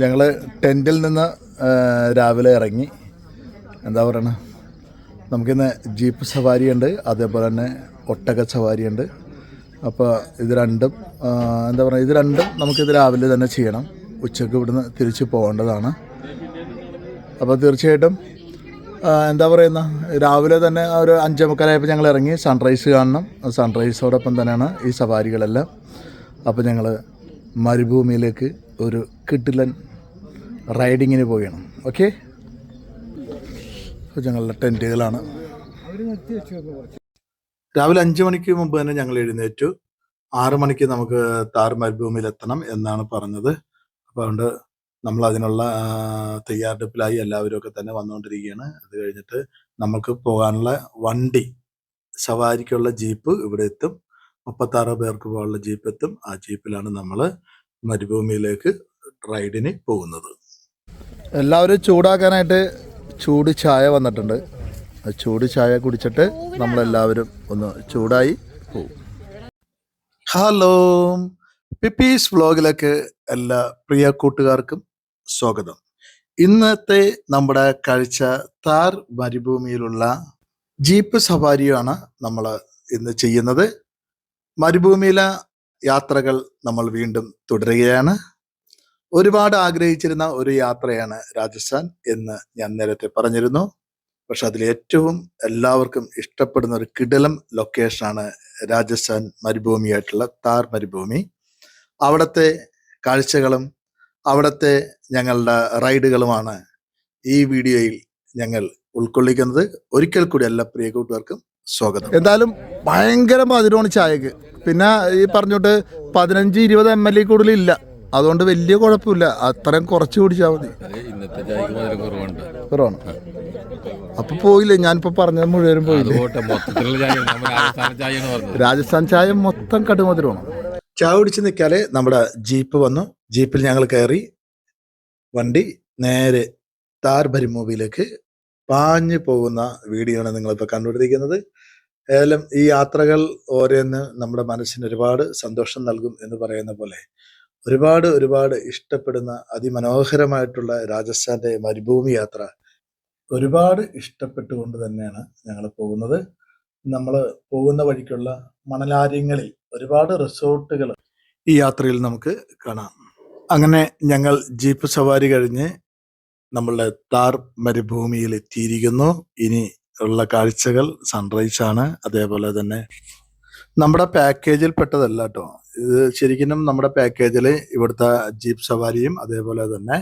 ഞങ്ങൾ ടെന്റിൽ നിന്ന് രാവിലെ ഇറങ്ങി. എന്താ പറയണ? നമുക്കിന്ന് ജീപ്പ് സവാരി ഉണ്ട് അതേപോലെ തന്നെ ഒട്ടക സവാരി ഉണ്ട് അപ്പോൾ ഇത് രണ്ടും എന്താ പറയുക ഇത് രണ്ടും നമുക്കിത് രാവിലെ തന്നെ ചെയ്യണം. ഉച്ചയ്ക്ക് ഇവിടുന്ന് തിരിച്ച് പോകേണ്ടതാണ്. അപ്പോൾ തീർച്ചയായിട്ടും എന്താ പറയുന്ന? രാവിലെ തന്നെ ഒരു അഞ്ചേ മുക്കാലായപ്പോൾ ഞങ്ങൾ ഇറങ്ങി. സൺറൈസ് കാണണം. സൺറൈസോടൊപ്പം തന്നെയാണ് ഈ സവാരികളെല്ലാം. അപ്പോൾ ഞങ്ങൾ മരുഭൂമിയിലേക്ക് ഒരു കിട്ടിലൻ റൈഡിങ്ങിന് പോവുകയാണ്. ഓക്കെ ഞങ്ങളുടെ ടെന്റുകളാണ് രാവിലെ അഞ്ച് മണിക്ക് മുമ്പ് തന്നെ ഞങ്ങൾ എഴുന്നേറ്റു. ആറു മണിക്ക് നമുക്ക് താർ മരുഭൂമിയിൽ എത്തണം എന്നാണ് പറഞ്ഞത്. അപ്പോൾ അതുകൊണ്ട് നമ്മൾ അതിനുള്ള തയ്യാറെടുപ്പിലായി എല്ലാവരും ഒക്കെ തന്നെ വന്നുകൊണ്ടിരിക്കുകയാണ്. അത് കഴിഞ്ഞിട്ട് നമുക്ക് പോകാനുള്ള വണ്ടി സവാരിക്കുള്ള ജീപ്പ് ഇവിടെ എത്തും. മുപ്പത്താറ് പേർക്ക് പോകാനുള്ള ജീപ്പ് എത്തും. ആ ജീപ്പിലാണ് നമ്മൾ മരുഭൂമിയിലേക്ക് റൈഡിന് പോകുന്നത്. എല്ലാവരും ചൂടാക്കാനായിട്ട് ചൂട് ചായ വന്നിട്ടുണ്ട്. ചൂട് ചായ കുടിച്ചിട്ട് നമ്മളെല്ലാവരും ഒന്ന് ചൂടായി പോകും ഹലോ പിപ്പീസ് വ്ലോഗിലേക്ക് എല്ലാ പ്രിയ കൂട്ടുകാർക്കും സ്വാഗതം. ഇന്നത്തെ നമ്മുടെ കഴിച്ച താർ മരുഭൂമിയിലുള്ള ജീപ്പ് സവാരിയാണ് നമ്മൾ ഇന്ന് ചെയ്യുന്നത്. മരുഭൂമിയിലെ യാത്രകൾ നമ്മൾ വീണ്ടും തുടരുകയാണ്. ഒരുപാട് ആഗ്രഹിച്ചിരുന്ന ഒരു യാത്രയാണ് രാജസ്ഥാൻ എന്ന് ഞാൻ നേരത്തെ പറഞ്ഞിരുന്നു. പക്ഷെ അതിൽ ഏറ്റവും എല്ലാവർക്കും ഇഷ്ടപ്പെടുന്ന ഒരു കിടലം ലൊക്കേഷനാണ് രാജസ്ഥാൻ മരുഭൂമിയായിട്ടുള്ള താർ മരുഭൂമി. അവിടുത്തെ കാഴ്ചകളും അവിടുത്തെ ഞങ്ങളുടെ റൈഡുകളുമാണ് ഈ വീഡിയോയിൽ ഞങ്ങൾ ഉൾക്കൊള്ളിക്കുന്നത്. ഒരിക്കൽ കൂടി എല്ലാ പ്രിയ കൂട്ടുകാർക്കും സ്വാഗതം. എന്തായാലും ഭയങ്കര മധുരമാണ് ചായക്ക്. പിന്നെ ഈ പറഞ്ഞോട്ട് പതിനഞ്ച് ഇരുപത് എം എൽ എ കൂടുതൽ ഇല്ല അതുകൊണ്ട് വലിയ കുഴപ്പമില്ല. അത്രയും കുറച്ച് കുടിച്ചാൽ മതി. ഇന്നത്തെ ചായക്ക് മധുരം കുറവുണ്ട്. കുറവാണ്. അപ്പൊ പോയില്ലേ? ഞാനിപ്പോ പറഞ്ഞത് മുഴുവനും പോയില്ലേ? രാജസ്ഥാൻ ചായ മൊത്തം കടുമധുരമാണ്. ചായ കുടിച്ച് നിൽക്കാതെ നമ്മുടെ ജീപ്പ് വന്നു. ജീപ്പിൽ ഞങ്ങൾ കയറി വണ്ടി നേരെ താർ ഭരിമൂവിയിലേക്ക് പാഞ്ഞു പോകുന്ന വീഡിയോ ആണ് നിങ്ങളിപ്പോൾ കണ്ടുപിടിക്കുന്നത് ഏതായാലും ഈ യാത്രകൾ ഓരോന്ന് നമ്മുടെ മനസ്സിന് ഒരുപാട് സന്തോഷം നൽകും എന്ന് പറയുന്ന പോലെ ഒരുപാട് ഒരുപാട് ഇഷ്ടപ്പെടുന്ന അതിമനോഹരമായിട്ടുള്ള രാജസ്ഥാന്റെ മരുഭൂമി യാത്ര ഒരുപാട് ഇഷ്ടപ്പെട്ടുകൊണ്ട് തന്നെയാണ് ഞങ്ങൾ പോകുന്നത്. നമ്മൾ പോകുന്ന വഴിക്കുള്ള മണലാര്യങ്ങളിൽ ഒരുപാട് റിസോർട്ടുകൾ ഈ യാത്രയിൽ നമുക്ക് കാണാം. അങ്ങനെ ഞങ്ങൾ ജീപ്പ് സവാരി കഴിഞ്ഞ് നമ്മളുടെ താർ മരുഭൂമിയിൽ എത്തിയിരിക്കുന്നു. ഇനി ഉള്ള കാഴ്ചകൾ സൺറൈസ് ആണ്. അതേപോലെ തന്നെ നമ്മുടെ പാക്കേജിൽ പെട്ടതല്ല കേട്ടോ ഇത് ശരിക്കും നമ്മുടെ പാക്കേജിൽ ഇവിടുത്തെ ജീപ്പ് സവാരിയും അതേപോലെ തന്നെ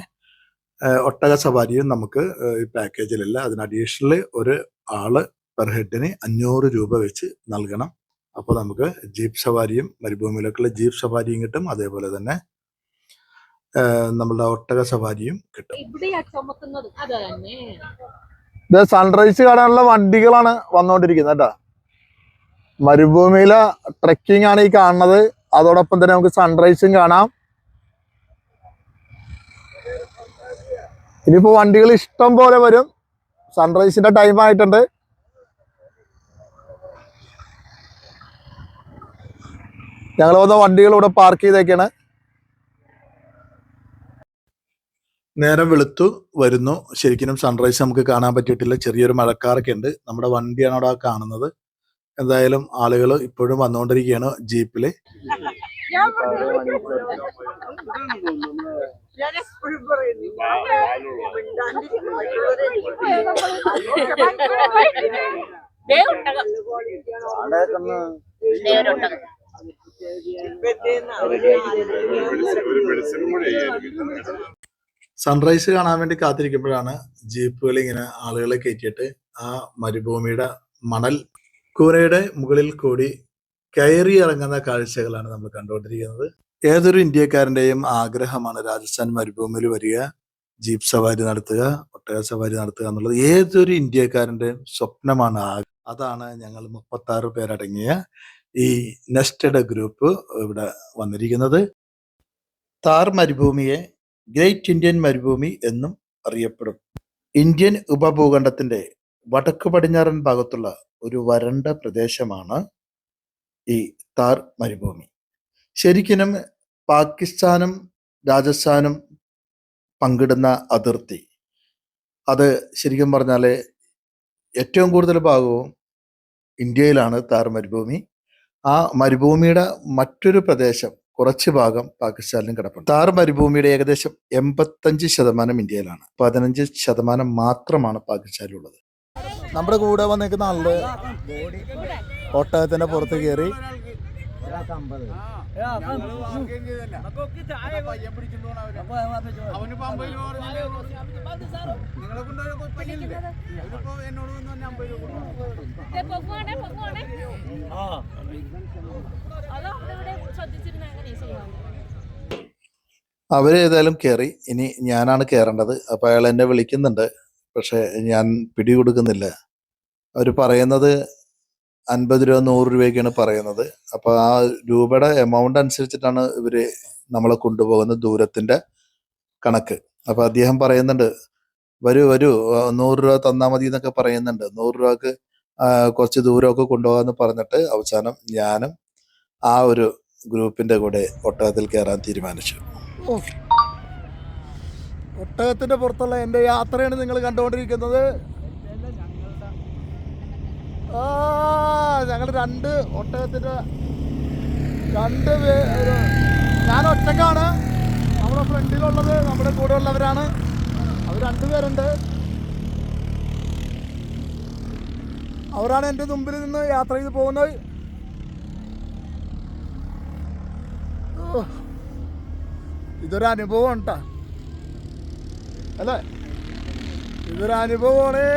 ഒട്ടക സവാരിയും നമുക്ക് ഈ പാക്കേജിലില്ല അതിന് അഡീഷണൽ ഒരു ആൾ പെർ ഹെഡിന് അഞ്ഞൂറ് രൂപ വെച്ച് നൽകണം. അപ്പോൾ നമുക്ക് ജീപ്പ് സവാരിയും മരുഭൂമിയിലേക്കുള്ള ജീപ്പ് സവാരിയും കിട്ടും. അതേപോലെ തന്നെ നമ്മുടെ നമ്മളുടെ ഒട്ടക സവാരിയും കിട്ടും. ഇത് സൺറൈസ് കാണാനുള്ള വണ്ടികളാണ് വന്നുകൊണ്ടിരിക്കുന്നത് കേട്ടോ മരുഭൂമിയിലെ ട്രെക്കിംഗ് ആണ് ഈ കാണുന്നത്. അതോടൊപ്പം തന്നെ നമുക്ക് സൺറൈസും കാണാം. ഇനിയിപ്പോ വണ്ടികൾ ഇഷ്ടം പോലെ വരും. സൺറൈസിന്റെ ടൈം ആയിട്ടുണ്ട്. ഞങ്ങൾ വന്ന വണ്ടികൾ ഇവിടെ പാർക്ക് ചെയ്തേക്കാണ്. നേരം വെളുത്തു വരുന്നു. ശരിക്കും സൺറൈസ് നമുക്ക് കാണാൻ പറ്റിയിട്ടില്ല. ചെറിയൊരു മഴക്കാറൊക്കെ ഉണ്ട്. നമ്മുടെ വണ്ടിയാണ് അവിടെ കാണുന്നത്. എന്തായാലും ആളുകൾ ഇപ്പോഴും വന്നുകൊണ്ടിരിക്കുകയാണ് ജീപ്പിൽ. സൺറൈസ് കാണാൻ വേണ്ടി കാത്തിരിക്കുമ്പോഴാണ് ജീപ്പുകൾ ഇങ്ങനെ ആളുകളെ കയറ്റിയിട്ട് ആ മരുഭൂമിയുടെ മണൽ കൂരയുടെ മുകളിൽ കൂടി കയറി ഇറങ്ങുന്ന കാഴ്ചകളാണ് നമ്മൾ കണ്ടുകൊണ്ടിരിക്കുന്നത്. ഏതൊരു ഇന്ത്യക്കാരന്റെയും ആഗ്രഹമാണ് രാജസ്ഥാൻ മരുഭൂമിയിൽ വരിക ജീപ്പ് സവാരി നടത്തുക ഒട്ടക സവാരി നടത്തുക എന്നുള്ളത്. ഏതൊരു ഇന്ത്യക്കാരന്റെയും സ്വപ്നമാണ് അതാണ് ഞങ്ങൾ മുപ്പത്തി ആറ് പേരടങ്ങിയ ഈ നെസ്റ്റഡ് ഗ്രൂപ്പ് ഇവിടെ വന്നിരിക്കുന്നത്. താർ മരുഭൂമിയെ ഗ്രേറ്റ് ഇന്ത്യൻ മരുഭൂമി എന്നും അറിയപ്പെടും. ഇന്ത്യൻ ഉപഭൂഖണ്ഡത്തിന്റെ വടക്ക് പടിഞ്ഞാറൻ ഭാഗത്തുള്ള ഒരു വരണ്ട പ്രദേശമാണ് ഈ താർ മരുഭൂമി. ശരിക്കും പാകിസ്ഥാനും രാജസ്ഥാനും പങ്കിടുന്ന അതിർത്തി. അത് ശരിക്കും പറഞ്ഞാൽ ഏറ്റവും കൂടുതൽ ഭാഗവും ഇന്ത്യയിലാണ് താർ മരുഭൂമി. ആ മരുഭൂമിയുടെ മറ്റൊരു പ്രദേശം കുറച്ച് ഭാഗം പാകിസ്ഥാനിലും കിടപ്പുണ്ട്. താർ മരുഭൂമിയുടെ ഏകദേശം എൺപത്തഞ്ച് ശതമാനം ഇന്ത്യയിലാണ്. പതിനഞ്ച് ശതമാനം മാത്രമാണ് പാകിസ്ഥാനിലുള്ളത്. നമ്മുടെ കൂടെ വന്നേക്കുന്ന ആളുടെ ഒട്ടകത്തിന്റെ പുറത്ത് കയറി അവരേതായാലും കയറി ഇനി ഞാനാണ് കയറേണ്ടത് അപ്പൊ അയാൾ എന്നെ വിളിക്കുന്നുണ്ട്. പക്ഷെ ഞാൻ പിടികൊടുക്കുന്നില്ല. അവർ പറയുന്നത് അൻപത് രൂപ നൂറ് രൂപയ്ക്കാണ് പറയുന്നത്. അപ്പോൾ ആ രൂപയുടെ എമൗണ്ട് അനുസരിച്ചിട്ടാണ് ഇവർ നമ്മളെ കൊണ്ടുപോകുന്ന ദൂരത്തിന്റെ കണക്ക്. അപ്പോൾ അദ്ദേഹം പറയുന്നുണ്ട് വരൂ വരൂ നൂറ് രൂപ തന്നാൽ മതി എന്നൊക്കെ പറയുന്നുണ്ട്. നൂറ് രൂപക്ക് കുറച്ച് ദൂരമൊക്കെ കൊണ്ടുപോകാമെന്ന് പറഞ്ഞിട്ട് അവസാനം ഞാനും ആ ഒരു ഗ്രൂപ്പിന്റെ കൂടെ ഒട്ടകത്തിൽ കയറാൻ തീരുമാനിച്ചു. ഒട്ടകത്തിന്റെ പുറത്തുള്ള എന്റെ യാത്രയാണ് നിങ്ങൾ കണ്ടുകൊണ്ടിരിക്കുന്നത്. ഞങ്ങൾ രണ്ട് ഒട്ടകത്തിന്റെ രണ്ട് പേര് ഞാൻ ഒറ്റക്കാണ്. നമ്മുടെ ഫ്രണ്ടിലുള്ളത് നമ്മുടെ കൂടെ ഉള്ളവരാണ് അവർ രണ്ടുപേരുണ്ട് അവരാണ് എന്റെ മുമ്പിൽ നിന്ന് യാത്ര ചെയ്ത് പോകുന്നത്. ഇതൊരു അനുഭവം കേട്ടാ. അല്ലേ? ഇതൊരു അനുഭവമാണേ.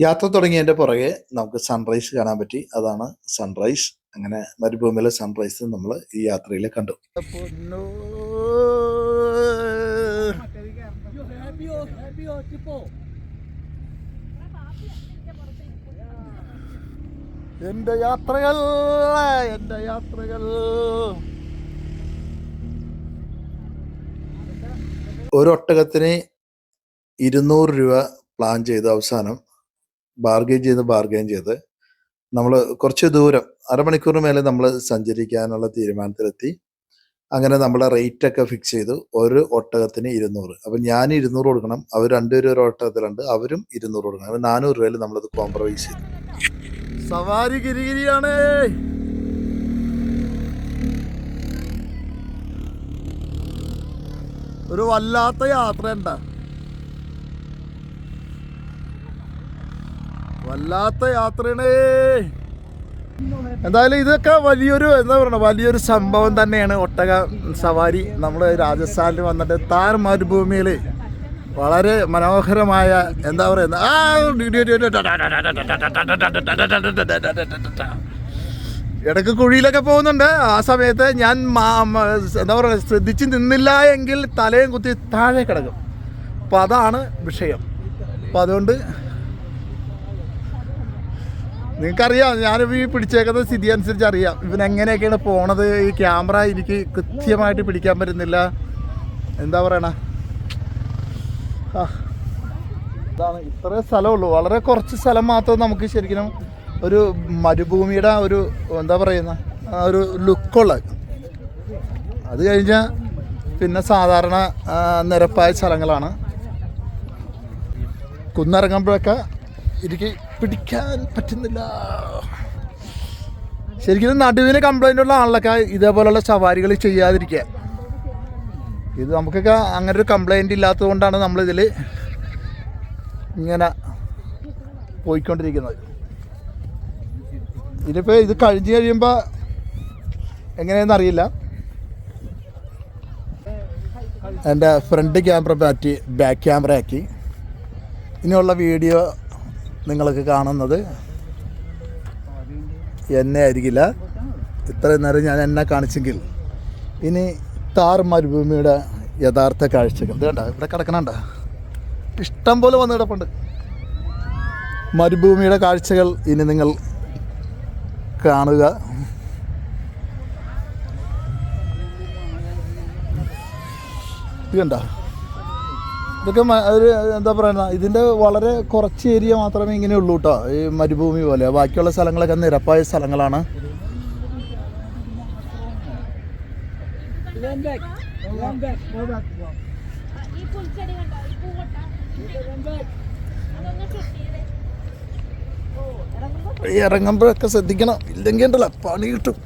യാത്ര തുടങ്ങിയതിന്റെ പുറകെ നമുക്ക് സൺറൈസ് കാണാൻ പറ്റി. അതാണ് സൺറൈസ് അങ്ങനെ മരുഭൂമിയിലെ സൺറൈസ് നമ്മൾ ഈ യാത്രയിൽ കണ്ടു. എന്റെ യാത്രകൾ എന്റെ യാത്രകൾ. ഒരു ഒട്ടകത്തിന് ഇരുന്നൂറ് രൂപ പ്ലാൻ ചെയ്ത് അവസാനം ബാർഗെയിൻ ചെയ്ത് ബാർഗെയിൻ ചെയ്ത് നമ്മൾ കുറച്ച് ദൂരം അരമണിക്കൂറിന് മേലെ നമ്മൾ സഞ്ചരിക്കാനുള്ള തീരുമാനത്തിലെത്തി. അങ്ങനെ നമ്മളെ റേറ്റ് ഒക്കെ ഫിക്സ് ചെയ്തു. ഒരു ഒട്ടകത്തിന് ഇരുന്നൂറ്. അപ്പം ഞാൻ ഇരുന്നൂറ് കൊടുക്കണം അവർ രണ്ടുപേരും ഒരു ഒട്ടകത്തിലുണ്ട് അവരും ഇരുന്നൂറ് കൊടുക്കണം. അപ്പം നാനൂറ് രൂപയിൽ നമ്മളത് കോംപ്രമൈസ് ചെയ്തു. സവാരി ഗിരിഗിരിയാണ്! ഒരു വല്ലാത്ത യാത്ര ഉണ്ടാ വല്ലാത്ത യാത്രയാണേ. എന്തായാലും ഇതൊക്കെ വലിയൊരു എന്താ പറയണ വലിയൊരു സംഭവം തന്നെയാണ് ഒട്ടക സവാരി. നമ്മൾ രാജസ്ഥാനിൽ വന്നിട്ട് താർ മരുഭൂമിയിൽ വളരെ മനോഹരമായ എന്താ പറയുന്നത്? ആ ഇടയ്ക്ക് കുഴിയിലൊക്കെ പോകുന്നുണ്ട്. ആ സമയത്ത് ഞാൻ എന്താ പറയുക ശ്രദ്ധിച്ച് നിന്നില്ല എങ്കിൽ തലയും കുത്തി താഴെ കിടക്കും. അപ്പം അതാണ് വിഷയം. അപ്പം അതുകൊണ്ട് നിങ്ങൾക്കറിയാം ഞാനിപ്പോൾ ഈ പിടിച്ചേക്കുന്ന സ്ഥിതി അനുസരിച്ച് അറിയാം. ഇവൻ എങ്ങനെയൊക്കെയാണ് പോണത്? ഈ ക്യാമറ എനിക്ക് കൃത്യമായിട്ട് പിടിക്കാൻ പറ്റുന്നില്ല. എന്താ പറയണ? ഇതാണ്. ഇത്രേ സ്ഥലമുള്ളൂ. വളരെ കുറച്ച് സ്ഥലം മാത്രം നമുക്ക് ശരിക്കും ഒരു മരുഭൂമിയുടെ ഒരു എന്താ പറയുന്ന ഒരു ലുക്കുള്ള അത് കഴിഞ്ഞാൽ പിന്നെ സാധാരണ നിരപ്പായ സ്ഥലങ്ങളാണ്. കുന്നിറങ്ങുമ്പോഴൊക്കെ എനിക്ക് പിടിക്കാൻ പറ്റുന്നില്ല. ശരിക്കും നടുവിന് കംപ്ലൈന്റ് ഉള്ള ആളിലൊക്കെ ഇതേപോലെയുള്ള സവാരികൾ ചെയ്യാതിരിക്കുക. ഇത് നമുക്കൊക്കെ അങ്ങനെ ഒരു കംപ്ലൈന്റ് ഇല്ലാത്തത് കൊണ്ടാണ് നമ്മളിതിൽ ഇങ്ങനെ പോയിക്കൊണ്ടിരിക്കുന്നത്. ഇതിപ്പോൾ ഇത് കഴിഞ്ഞ് കഴിയുമ്പോൾ എങ്ങനെയെന്ന് അറിയില്ല. എന്റെ ഫ്രണ്ട് ക്യാമറ മാറ്റി ബാക്ക് ക്യാമറ ആക്കി. ഇനിയുള്ള വീഡിയോ നിങ്ങൾക്ക് കാണുന്നത് എന്നെ ആയിരിക്കില്ല. ഇത്രയും നേരം ഞാൻ എന്നെ കാണിച്ചെങ്കിൽ ഇനി താർ മരുഭൂമിയുടെ യഥാർത്ഥ കാഴ്ചകൾ. കണ്ട? ഇവിടെ കിടക്കണണ്ട? ഇഷ്ടം പോലെ വന്ന് കിടപ്പുണ്ട്. മരുഭൂമിയുടെ കാഴ്ചകൾ ഇനി നിങ്ങൾ കാണുക. ഇതുണ്ടോ ഇതൊക്കെ ഒരു എന്താ പറയുക ഇതിന്റെ വളരെ കുറച്ച് ഏരിയ മാത്രമേ ഇങ്ങനെ ഉള്ളൂ കേട്ടോ ഈ മരുഭൂമി പോലെ. ബാക്കിയുള്ള സ്ഥലങ്ങളൊക്കെ നിരപ്പായ സ്ഥലങ്ങളാണ്. ഈ ഈ ഇറങ്ങുമ്പോഴൊക്കെ ശ്രദ്ധിക്കണം. ഇല്ലെങ്കിൽ ഉണ്ടല്ലോ പണി കിട്ടും.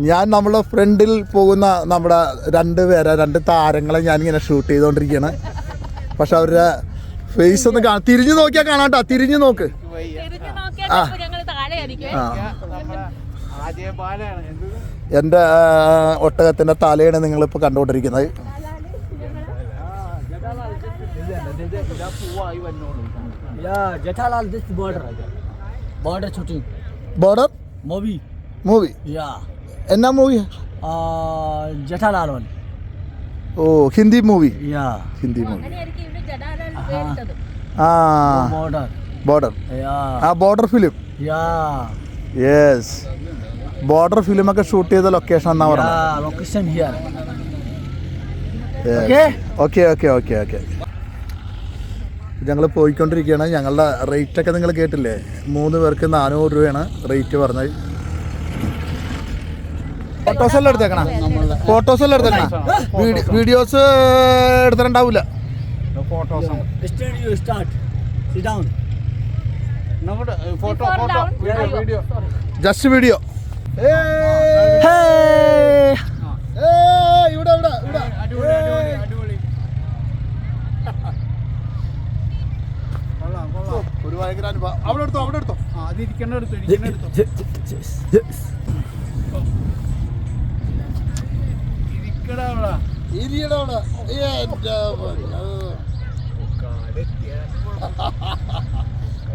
ഞാൻ നമ്മളെ ഫ്രണ്ടിൽ പോകുന്ന നമ്മുടെ രണ്ട് പേരെ രണ്ട് താരങ്ങളെ ഞാനിങ്ങനെ ഷൂട്ട് ചെയ്തുകൊണ്ടിരിക്കുകയാണ് പക്ഷെ അവരുടെ ഫേസ് ഒന്ന് കാണാം തിരിഞ്ഞു നോക്കിയാൽ കാണാട്ടോ. തിരിഞ്ഞു നോക്ക്. ആ. ആ. എന്റെ ഒട്ടകത്തിന്റെ തലയാണ് നിങ്ങളിപ്പോൾ കണ്ടുകൊണ്ടിരിക്കുന്നത് ബോർഡർ മൂവി മൂവി. എന്നാ മൂവി one. ഓ ഹിന്ദി മൂവി. ഹിന്ദി മൂവി ആ ബോർഡർ ബോർഡർ. ആ Border film. Yes Border film ഒക്കെ ഷൂട്ട് ചെയ്ത ലൊക്കേഷൻ എന്നാ പറഞ്ഞത്? Here. Okay. Okay okay okay okay ഞങ്ങൾ പോയിക്കൊണ്ടിരിക്കുകയാണ്. ഞങ്ങളുടെ റേറ്റ് ഒക്കെ നിങ്ങൾ കേട്ടില്ലേ? മൂന്ന് പേർക്ക് നാനൂറ് രൂപയാണ് റേറ്റ് പറഞ്ഞത്. ഫോട്ടോസ് എല്ലാം എടുത്തേക്കണ? ഫോട്ടോസ് എല്ലാം എടുത്തേക്കണ? വീഡിയോസ് എടുത്തിട്ടുണ്ടാവില്ല. Just video Hey. ഇവിടെ ഇവിടെ ഇവിടെ. അടിപൊളി അടിപൊളി അടിപൊളി. കൊള്ളാം കൊള്ളാം. ഒരു ഭയങ്കര അനുഭവം. അവിടെ എടുത്തോ അവിടെ എടുത്തോ. ആ അത് ഇരിക്കേണ്ട എടുത്തു ഇരിക്കേണ്ട എടുത്തു. ഇരിക്കടാ അവിടെ. എന്റെ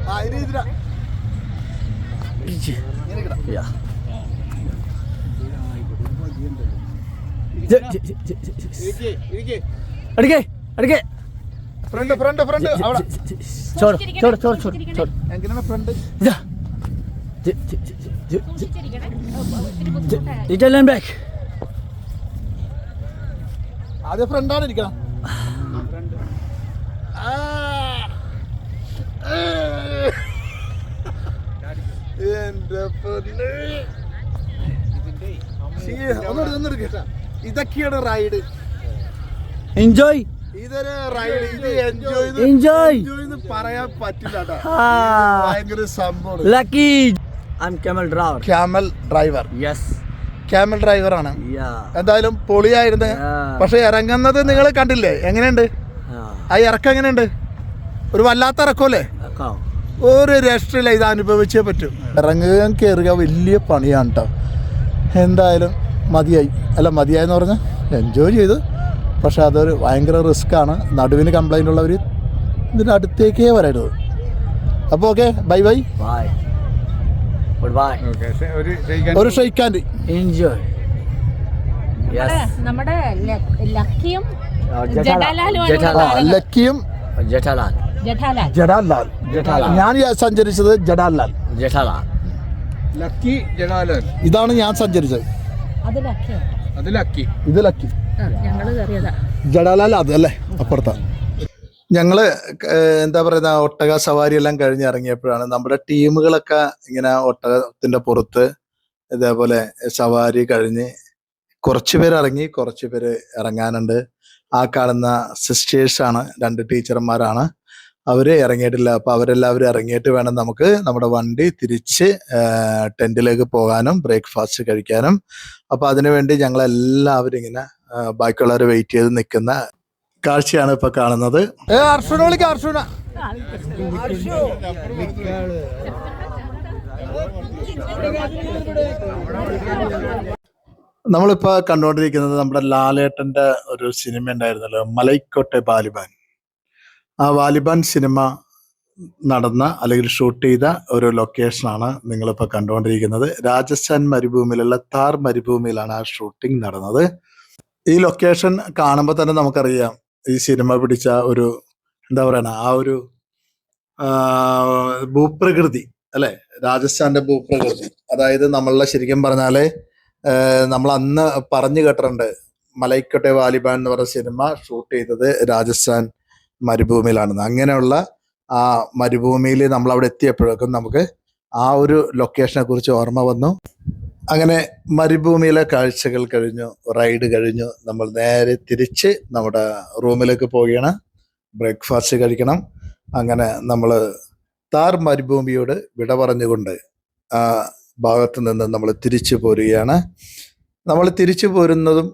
ആ ഇരി ഇതിലാ. Yeah. Je- അടിക്കേ അടിക്കേ ഫ്രണ്ട് ഫ്രണ്ട് ഫ്രണ്ട് അവിടെ ചോട് ചോട് ചോട് ചോട് ചോട് എങ്ങനെയാണ് ഫ്രണ്ട് ഇതാ and back. ആദ്യം ഫ്രണ്ടാണ് ഇരിക്കണം ആ. എന്റെ പൊന്ന്. ഒന്നെടുക്ക്, ഒന്നെടുക്ക്. ഇതൊക്കെയാണ് റൈഡ് എൻജോയ് ഇതൊരു റൈഡ് ഇത് എൻജോയ് എൻജോയ് എന്ന് പറയാൻ പറ്റില്ല Ah, ഭയങ്കര സംഭവം lucky. I'm camel driver. Camel driver yes camel ഡ്രൈവറാണ്. എന്തായാലും പൊളിയായിരുന്നു. പക്ഷെ ഇറങ്ങുന്നത് നിങ്ങൾ കണ്ടില്ലേ? എങ്ങനെയുണ്ട്? ആ ഇറക്കം എങ്ങനെയുണ്ട്? ഒരു വല്ലാത്ത ഇറക്കമല്ലേ cow. ഒരു രക്ഷയില്ല. ഇത് അനുഭവിച്ചേ പറ്റും. ഇറങ്ങുക കയറുക വലിയ പണിയാണ് കേട്ടോ എന്തായാലും മതിയായി. അല്ല മതിയായെന്ന് പറഞ്ഞാൽ എൻജോയ് ചെയ്ത്. പക്ഷെ അതൊരു ഭയങ്കര റിസ്ക്കാണ് നടുവിന് കംപ്ലൈന്റ് ഉള്ളവർ ഇതിന്റെ അടുത്തേക്കേ വരരുത്. അപ്പോൾ okay bye bye Bye. Goodbye. Okay ഒരു ഷെയ്ക്കാൻ ഒരു ഷെയ്ക്കാൻഡ് എൻജോയ് Yes. നമ്മുടെ ലക്കിയും ലക്കിയും. ജഡാലാൽ ജഡാലാൽ ജഡാലാൽ. ഞാൻ സഞ്ചരിച്ചത് ജഡാലാൽ Jethalal. ലക്കി ജഡാലൻ ഇതാണ് ഞാൻ സഞ്ചരിച്ചത്. ഇത് ലക്കി ഞങ്ങൾ കയറിയതാ. ജഡാലാൽ അത് അല്ലേ? അപ്പുറത്താ. ഞങ്ങൾ എന്താ പറയുന്ന ഒട്ടക സവാരി എല്ലാം കഴിഞ്ഞ് ഇറങ്ങിയപ്പോഴാണ് നമ്മുടെ ടീമുകളൊക്കെ ഇങ്ങനെ ഒട്ടകത്തിന്റെ പുറത്ത് ഇതേപോലെ സവാരി കഴിഞ്ഞ് കുറച്ചു പേര് ഇറങ്ങി കുറച്ചു പേര് ഇറങ്ങാനുണ്ട്. ആ കാണുന്ന സിസ്റ്റേഴ്സ് ആണ് രണ്ട് ടീച്ചർമാരാണ് അവർ ഇറങ്ങിയിട്ടില്ല. അപ്പൊ അവരെല്ലാവരും ഇറങ്ങിയിട്ട് വേണം നമുക്ക് നമ്മുടെ വണ്ടി തിരിച്ച് ടെന്റിലേക്ക് പോകാനും ബ്രേക്ക്ഫാസ്റ്റ് കഴിക്കാനും. അപ്പൊ അതിനുവേണ്ടി ഞങ്ങൾ എല്ലാവരും ഇങ്ങനെ ബാക്കിയുള്ളവർ വെയിറ്റ് ചെയ്ത് നിൽക്കുന്ന കാഴ്ചയാണ് ഇപ്പൊ കാണുന്നത്. നമ്മളിപ്പോ കണ്ടുകൊണ്ടിരിക്കുന്നത് നമ്മുടെ ലാലേട്ടന്റെ ഒരു സിനിമ ഉണ്ടായിരുന്നല്ലോ മലൈക്കോട്ടെ ബാലിബാൻ. ആ വാലിബാൻ സിനിമ നടന്ന അല്ലെങ്കിൽ ഷൂട്ട് ചെയ്ത ഒരു ലൊക്കേഷനാണ് നിങ്ങളിപ്പോൾ കണ്ടുകൊണ്ടിരിക്കുന്നത്. രാജസ്ഥാൻ മരുഭൂമിയിലുള്ള താർ മരുഭൂമിയിലാണ് ആ ഷൂട്ടിംഗ് നടന്നത്. ഈ ലൊക്കേഷൻ കാണുമ്പോൾ തന്നെ നമുക്കറിയാം ഈ സിനിമ പിടിച്ച ഒരു എന്താ പറയണ ആ ഒരു ഭൂപ്രകൃതി അല്ലെ? രാജസ്ഥാന്റെ ഭൂപ്രകൃതി. അതായത് നമ്മളുടെ ശരിക്കും പറഞ്ഞാൽ നമ്മൾ അന്ന് പറഞ്ഞു കേട്ടിട്ടുണ്ട് മലൈക്കോട്ടെ വാലിബാൻ എന്ന് പറഞ്ഞ സിനിമ ഷൂട്ട് ചെയ്തത് രാജസ്ഥാൻ മരുഭൂമിയിലാണെന്ന്. അങ്ങനെയുള്ള ആ മരുഭൂമിയിൽ നമ്മൾ അവിടെ എത്തിയപ്പോഴേക്കും നമുക്ക് ആ ഒരു ലൊക്കേഷനെ കുറിച്ച് ഓർമ്മ വന്നു. അങ്ങനെ മരുഭൂമിയിലെ കാഴ്ചകൾ കഴിഞ്ഞു റൈഡ് കഴിഞ്ഞു. നമ്മൾ നേരെ തിരിച്ച് നമ്മുടെ റൂമിലേക്ക് പോവുകയാണ്. ബ്രേക്ക്ഫാസ്റ്റ് കഴിക്കണം. അങ്ങനെ നമ്മൾ താർ മരുഭൂമിയോട് വിട പറഞ്ഞുകൊണ്ട് ആ ഭാഗത്ത് നിന്ന് നമ്മൾ തിരിച്ചു പോരുകയാണ്. നമ്മൾ തിരിച്ചു പോരുന്നതും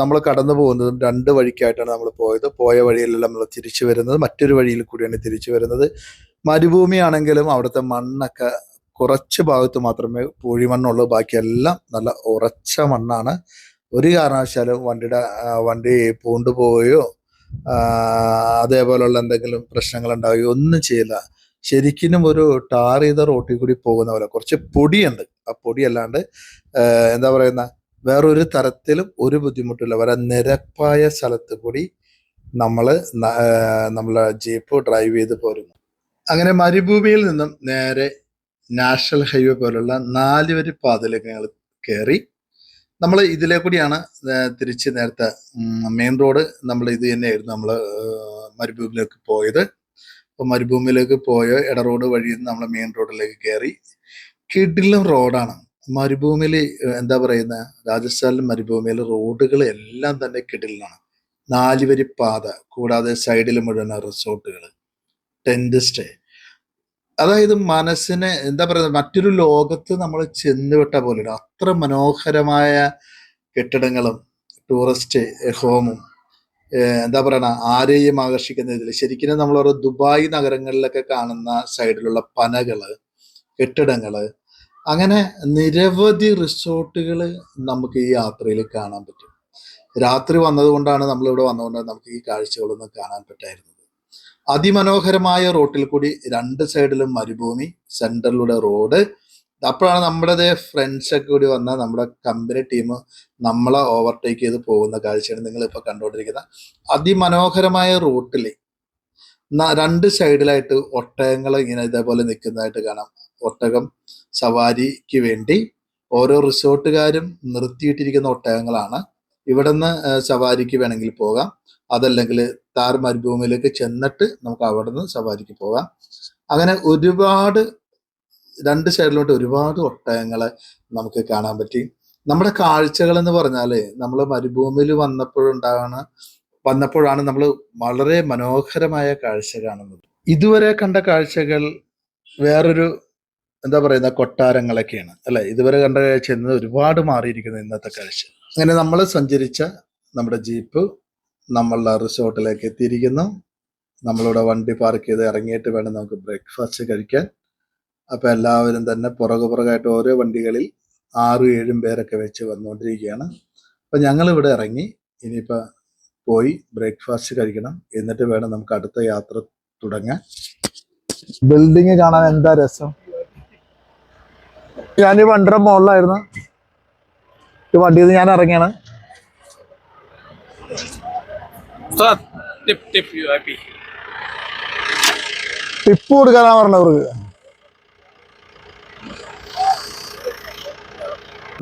നമ്മൾ കടന്നു പോകുന്നതും രണ്ട് വഴിക്കായിട്ടാണ് നമ്മൾ പോയത്. പോയ വഴിയിലെല്ലാം നമ്മൾ തിരിച്ചു വരുന്നത്. മറ്റൊരു വഴിയിൽ കൂടിയാണ് തിരിച്ചു വരുന്നത്. മരുഭൂമിയാണെങ്കിലും അവിടുത്തെ മണ്ണൊക്കെ കുറച്ച് ഭാഗത്ത് മാത്രമേ പൂഴിമണ്ണുള്ളൂ. ബാക്കിയെല്ലാം നല്ല ഉറച്ച മണ്ണാണ്. ഒരു കാരണവശാലും വണ്ടിയുടെ വണ്ടി പൂണ്ടുപോവുകയോ ആ, അതേപോലുള്ള എന്തെങ്കിലും പ്രശ്നങ്ങൾ ഉണ്ടാവുകയോ ഒന്നും ചെയ്യില്ല. ശരിക്കും ഒരു ടാർ ചെയ്ത റോട്ടിൽ കൂടി പോകുന്ന പോലെ കുറച്ച് പൊടിയുണ്ട്. ആ പൊടി അല്ലാണ്ട് എന്താ പറയുന്ന? വേറൊരു തരത്തിലും ഒരു ബുദ്ധിമുട്ടില്ല വരെ നിരപ്പായ സ്ഥലത്ത് കൂടി നമ്മൾ നമ്മളെ ജീപ്പ് ഡ്രൈവ് ചെയ്ത് പോരുന്നു. അങ്ങനെ മരുഭൂമിയിൽ നിന്നും നേരെ നാഷണൽ ഹൈവേ പോലുള്ള നാലുവരി പാതയിലേക്ക് ഞങ്ങൾ കയറി നമ്മൾ ഇതിലെ കൂടിയാണ് തിരിച്ച് നേരത്തെ മെയിൻ റോഡ് നമ്മൾ ഇത് തന്നെയായിരുന്നു നമ്മൾ മരുഭൂമിയിലേക്ക് പോയത്. അപ്പോൾ മരുഭൂമിയിലേക്ക് പോയ ഇട റോഡ് വഴി നമ്മൾ മെയിൻ റോഡിലേക്ക് കയറി കിഡിലും റോഡാണ് മരുഭൂമിയിൽ എന്താ പറയുന്ന രാജസ്ഥാനിലെ മരുഭൂമിയിൽ റോഡുകൾ എല്ലാം തന്നെ കിടിലാണ്. നാലുവരി പാത കൂടാതെ സൈഡിൽ മുഴുവൻ റിസോർട്ടുകൾ ടെന്റ് സ്റ്റേ. അതായത് മനസ്സിനെ എന്താ പറയുക മറ്റൊരു ലോകത്ത് നമ്മൾ ചെന്നുവിട്ട പോലെ അത്ര മനോഹരമായ കെട്ടിടങ്ങളും ടൂറിസ്റ്റ് ഹോമും എന്താ പറയണ ആരെയും ആകർഷിക്കുന്ന ഇതിൽ ശരിക്കും നമ്മൾ ഓരോ ദുബായ് നഗരങ്ങളിലൊക്കെ കാണുന്ന സൈഡിലുള്ള പനകൾ കെട്ടിടങ്ങൾ അങ്ങനെ നിരവധി റിസോർട്ടുകൾ നമുക്ക് ഈ യാത്രയിൽ കാണാൻ പറ്റും. രാത്രി വന്നതുകൊണ്ടാണ് നമ്മളിവിടെ വന്നതുകൊണ്ട് നമുക്ക് ഈ കാഴ്ചകളൊന്നും കാണാൻ പറ്റായിരുന്നത്. അതിമനോഹരമായ റോട്ടിൽ കൂടി രണ്ട് സൈഡിലും മരുഭൂമി സെന്ററിലൂടെ റോഡ്. അപ്പോഴാണ് നമ്മുടെ ഫ്രണ്ട്സ് ഒക്കെ കൂടി വന്ന നമ്മുടെ കമ്പനി ടീം നമ്മളെ ഓവർടേക്ക് ചെയ്ത് പോകുന്ന കാഴ്ചയാണ് നിങ്ങൾ ഇപ്പൊ കണ്ടുകൊണ്ടിരിക്കുന്നത്. അതിമനോഹരമായ റൂട്ടിൽ രണ്ട് സൈഡിലായിട്ട് ഒട്ടകങ്ങൾ ഇങ്ങനെ ഇതേപോലെ നിൽക്കുന്നതായിട്ട് കാണാം. ഒട്ടകം സവാരിക്ക് വേണ്ടി ഓരോ റിസോർട്ടുകാരും നിർത്തിയിട്ടിരിക്കുന്ന ഒട്ടകങ്ങളാണ്. ഇവിടുന്ന് സവാരിക്ക് വേണമെങ്കിൽ പോകാം. അതല്ലെങ്കിൽ താർ മരുഭൂമിയിലേക്ക് ചെന്നിട്ട് നമുക്ക് അവിടെ നിന്ന് സവാരിക്ക് പോകാം. അങ്ങനെ ഒരുപാട് രണ്ട് സൈഡിലോട്ട് ഒരുപാട് ഒട്ടകങ്ങളെ നമുക്ക് കാണാൻ പറ്റി. നമ്മുടെ കാഴ്ചകൾ എന്ന് പറഞ്ഞാൽ നമ്മൾ മരുഭൂമിയിൽ വന്നപ്പോഴുണ്ടാകണ വന്നപ്പോഴാണ് നമ്മൾ വളരെ മനോഹരമായ കാഴ്ച കാണുന്നത്. ഇതുവരെ കണ്ട കാഴ്ചകൾ വേറൊരു എന്താ പറയുന്ന കൊട്ടാരങ്ങളൊക്കെയാണ്. അല്ലെ? ഇതുവരെ കണ്ട കാഴ്ച ഇന്ന് ഒരുപാട് മാറിയിരിക്കുന്നു ഇന്നത്തെ കാഴ്ച. അങ്ങനെ നമ്മൾ സഞ്ചരിച്ച നമ്മുടെ ജീപ്പ് നമ്മളുടെ റിസോർട്ടിലേക്ക് എത്തിയിരിക്കുന്നു. നമ്മളിവിടെ വണ്ടി പാർക്ക് ചെയ്ത് ഇറങ്ങിയിട്ട് വേണം നമുക്ക് ബ്രേക്ക്ഫാസ്റ്റ് കഴിക്കാൻ. അപ്പൊ എല്ലാവരും തന്നെ പുറകു പുറകായിട്ട് ഓരോ വണ്ടികളിൽ ആറും ഏഴും പേരൊക്കെ വെച്ച് വന്നുകൊണ്ടിരിക്കുകയാണ്. അപ്പൊ ഞങ്ങൾ ഇവിടെ ഇറങ്ങി ഇനിയിപ്പോ പോയി ബ്രേക്ക്ഫാസ്റ്റ് കഴിക്കണം. എന്നിട്ട് വേണം നമുക്ക് അടുത്ത യാത്ര തുടങ്ങാൻ. ബിൽഡിങ് കാണാൻ എന്താ രസം? ഞാൻ ഈ വണ്ടിയുടെ മുകളിലായിരുന്നു. ഈ വണ്ടിയിൽ ഞാൻ ഇറങ്ങിയാണ്. ടിപ്പ് കൊടുക്കാനാ പറഞ്ഞത് പറഞ്ഞവർക്ക്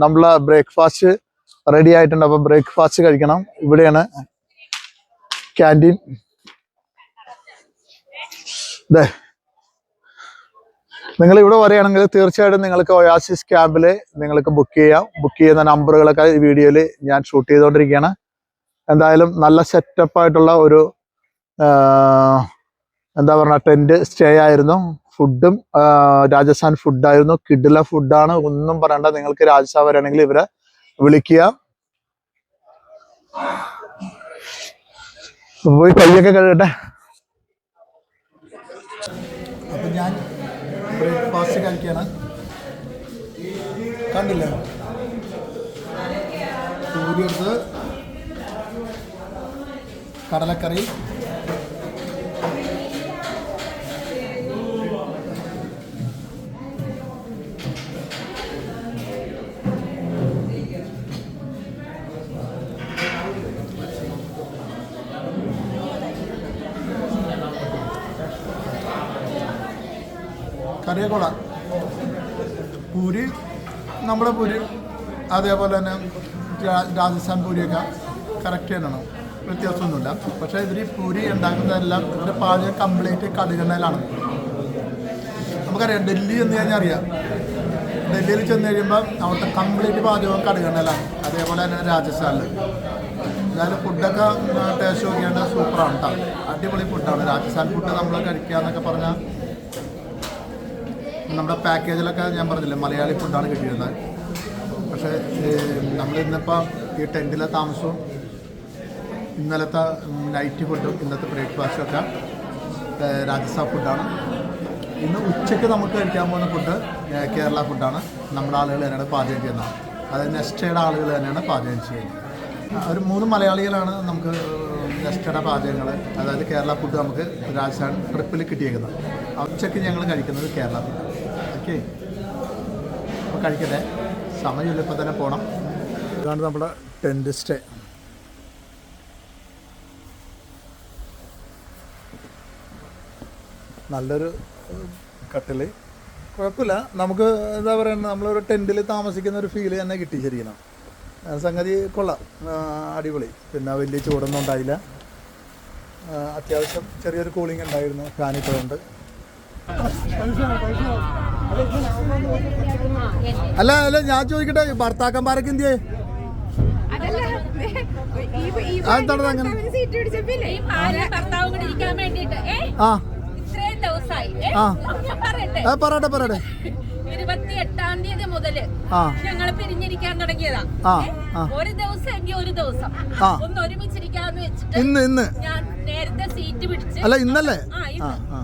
നമ്മളെ ബ്രേക്ക്ഫാസ്റ്റ് റെഡി ആയിട്ടുണ്ട്. അപ്പൊ ബ്രേക്ക്ഫാസ്റ്റ് കഴിക്കണം. ഇവിടെയാണ് ക്യാന്റീൻ ഇതേ നിങ്ങൾ ഇവിടെ വരികയാണെങ്കിൽ തീർച്ചയായിട്ടും നിങ്ങൾക്ക് ഒയാസിസ് ക്യാമ്പിൽ നിങ്ങൾക്ക് ബുക്ക് ചെയ്യാം. ബുക്ക് ചെയ്യുന്ന നമ്പറുകളൊക്കെ ഈ വീഡിയോയിൽ ഞാൻ ഷൂട്ട് ചെയ്തുകൊണ്ടിരിക്കുകയാണ്. എന്തായാലും നല്ല സെറ്റപ്പ് ആയിട്ടുള്ള ഒരു എന്താ പറയുക ടെന്റ് സ്റ്റേ ആയിരുന്നു. ഫുഡും രാജസ്ഥാൻ ഫുഡായിരുന്നു കിഡില ഫുഡാണ് ഒന്നും പറയണ്ട. നിങ്ങൾക്ക് രാജസ്ഥാൻ വരികയാണെങ്കിൽ ഇവരെ വിളിക്കുക. പോയി കൈയൊക്കെ കഴുകട്ടെ അപ്പൊ ഞാൻ ബ്രേക്ക്ഫാസ്റ്റ് കഴിക്കാണ് കണ്ടില്ല? പൂരി എടുത്ത് കടലക്കറി. കറിയക്കൊള പൂരി നമ്മുടെ പൂരി അതേപോലെ തന്നെ രാജസ്ഥാൻ പൂരിയൊക്കെ കറക്റ്റ് തന്നെയാണ്. വ്യത്യാസമൊന്നുമില്ല. പക്ഷേ ഇവർ പൂരി ഉണ്ടാക്കുന്നതെല്ലാം ഇവരുടെ പാചകം കംപ്ലീറ്റ് കടുകെണ്ണയിലാണ്. നമുക്കറിയാം ഡൽഹി എന്ന് കഴിഞ്ഞാൽ അറിയാം. ഡൽഹിയിൽ ചെന്ന് കഴിയുമ്പോൾ അവിടുത്തെ കംപ്ലീറ്റ് പാചകം കടുകെണ്ണയിലാണ്. അതേപോലെ തന്നെ രാജസ്ഥാനിൽ എന്നാലും ഫുഡൊക്കെ ടേസ്റ്റ് നോക്കിയാണ്ട് സൂപ്പറാണ് കേട്ടോ അടിപൊളി ഫുഡാണ് രാജസ്ഥാൻ ഫുഡ് നമ്മൾ കഴിക്കുക എന്നൊക്കെ പറഞ്ഞാൽ നമ്മുടെ പാക്കേജിലൊക്കെ ഞാൻ പറഞ്ഞില്ലേ മലയാളി ഫുഡാണ് കിട്ടിയിരുന്നത്. പക്ഷേ നമ്മൾ ഇന്നിപ്പോൾ ഈ ടെന്റിലെ താമസവും ഇന്നലത്തെ നൈറ്റ് ഫുഡും ഇന്നത്തെ ബ്രേക്ക്ഫാസ്റ്റും ഒക്കെ രാജസ്ഥാൻ ഫുഡാണ് ഇന്ന് ഉച്ചയ്ക്ക് നമുക്ക് കഴിക്കാൻ പോകുന്ന ഫുഡ് കേരള ഫുഡാണ് നമ്മുടെ ആളുകൾ തന്നെയാണ് പാചകം ചെയ്യുന്നത്. അതായത് നെസ്റ്റയുടെ ആളുകൾ തന്നെയാണ് പാചകം ചെയ്യുന്നത്. ഒരു മൂന്ന് മലയാളികളാണ് നമുക്ക് നെസ്റ്റയുടെ പാചകങ്ങൾ അതായത് കേരള ഫുഡ് നമുക്ക് രാജസ്ഥാൻ ട്രിപ്പിൽ കിട്ടിയേക്കുന്നത്. ഉച്ചയ്ക്ക് ഞങ്ങൾ കഴിക്കുന്നത് കേരള ഫുഡ് ഓക്കെ അപ്പോൾ കഴിക്കട്ടെ. സമയമില്ല ഇപ്പോൾ തന്നെ പോകണം ഇതാണ് നമ്മുടെ ടെന്റ് സ്റ്റേ. നല്ലൊരു കട്ടിൽ കുഴപ്പമില്ല. നമുക്ക് എന്താ പറയുക നമ്മളൊരു ടെന്റിൽ താമസിക്കുന്ന ഒരു ഫീൽ തന്നെ കിട്ടി ശരിക്കണം സംഗതി കൊള്ളാം. അടിപൊളി. പിന്നെ വലിയ ചൂടൊന്നും ഉണ്ടായില്ല. അത്യാവശ്യം ചെറിയൊരു കൂളിംഗ് ഉണ്ടായിരുന്നു ഫാനിട്ടുകൊണ്ട് അല്ല അല്ല ഞാൻ ചോദിക്കട്ടെ ഭർത്താക്കന്മാരൊക്കെ എന്ത് അതെന്താണ് അങ്ങനെ? ഈ ഭാര്യ ഭർത്താവും കൂടി ഇരിക്കാൻ വേണ്ടിട്ട് ഏ? ആ. ആ. ഞാൻ പറയട്ടെ. പറയട്ടെ ഇരുപത്തി എട്ടാം തീയതി മുതൽ ഞങ്ങൾ പിരിഞ്ഞിരിക്കാൻ തുടങ്ങിയതാ ഒരു ദിവസം എങ്കിൽ ഒരു ദിവസം. ഒന്ന് ഒരുമിച്ചിരിക്കാന്ന് വെച്ചിട്ട് ഇന്ന് ഇന്ന്. ഞാൻ നേരത്തെ സീറ്റ് പിടിച്ച് അല്ല ഇന്നല്ലേ? ആ.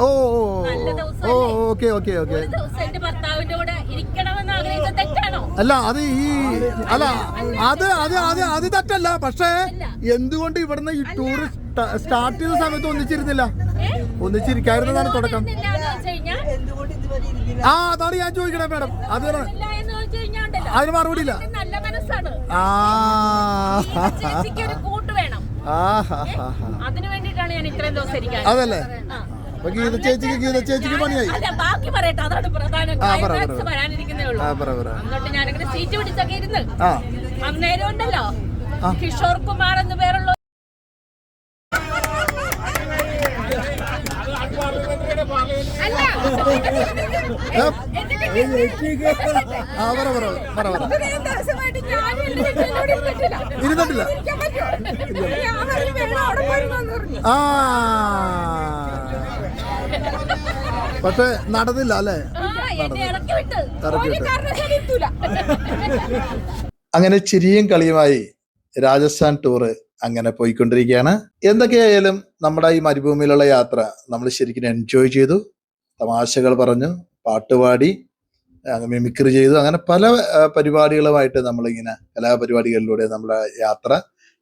ഓ ഓ? Okay okay okay. അല്ല അത് ഈ അല്ല അത് അത് അത് അത് തെറ്റല്ല. പക്ഷേ എന്തുകൊണ്ട് ഇവിടുന്ന് ഈ ടൂർ സ്റ്റാർട്ട് ചെയ്ത സമയത്ത് ഒന്നിച്ചിരുന്നില്ല? ഒന്നിച്ചിരിക്കായിരുന്നതാണ് തുടക്കം. ആ അതാണ് ഞാൻ ചോദിക്കണേ മാഡം. അത് അതിന് മറുപടി ഇല്ല. നല്ല മനസ്സാണ്. ആ. അതിനു വേണ്ടിയിട്ടാണ് ഞാൻ ഇത്രയും ദിവസം ഇരിക്കാൻ അതല്ലേ? അപ്പൊ ഗീത ചേച്ചിക്ക് ഗീത ചേച്ചിക്ക് പണിയായി. ബാക്കി പറയട്ടെ. അതാണ് പ്രധാനം. വരാനിരിക്കുന്നേ ഉള്ളൂ. എന്നിട്ട് ഞാനിങ്ങനെ സീറ്റ് പിടിച്ചൊക്കെ ഇരുന്ന് അന്നേരം ഉണ്ടല്ലോ. കിഷോർ കുമാർ എന്ന് പേരുള്ള പറ പറ പറ പറ ഇത്രയും ദിവസമായിട്ട് ഞാനും എന്റെ കെട്ടിയവനോട് ഇരുന്നിട്ടില്ല. ആ. പക്ഷെ നടന്നില്ല അല്ലേ. അങ്ങനെ ചിരിയും കളിയുമായി രാജസ്ഥാൻ ടൂറ് അങ്ങനെ പോയിക്കൊണ്ടിരിക്കുകയാണ്. എന്തൊക്കെയായാലും നമ്മുടെ ഈ മരുഭൂമിയിലുള്ള യാത്ര നമ്മൾ ശരിക്കും എൻജോയ് ചെയ്തു. തമാശകൾ പറഞ്ഞു പാട്ടുപാടി മിമിക്രി ചെയ്തു. അങ്ങനെ പല പരിപാടികളുമായിട്ട് നമ്മളിങ്ങനെ കലാപരിപാടികളിലൂടെ നമ്മുടെ യാത്ര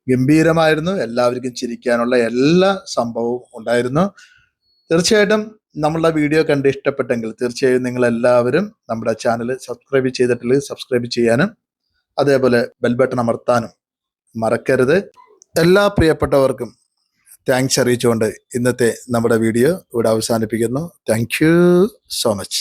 ഗംഭീരമായിരുന്നു. എല്ലാവർക്കും ചിരിക്കാനുള്ള എല്ലാ സംഭവവും ഉണ്ടായിരുന്നു. തീർച്ചയായിട്ടും നമ്മളുടെ വീഡിയോ കണ്ട് ഇഷ്ടപ്പെട്ടെങ്കിൽ തീർച്ചയായും നിങ്ങൾ എല്ലാവരും നമ്മുടെ ചാനൽ സബ്സ്ക്രൈബ് ചെയ്തിട്ടില്ലെങ്കിൽ സബ്സ്ക്രൈബ് ചെയ്യാനും അതേപോലെ ബെൽ ബട്ടൺ അമർത്താനും മറക്കരുത്. എല്ലാ പ്രിയപ്പെട്ടവർക്കും താങ്ക്സ് അറിയിച്ചുകൊണ്ട് ഇന്നത്തെ നമ്മുടെ വീഡിയോ ഇവിടെ അവസാനിപ്പിക്കുന്നു. Thank you so much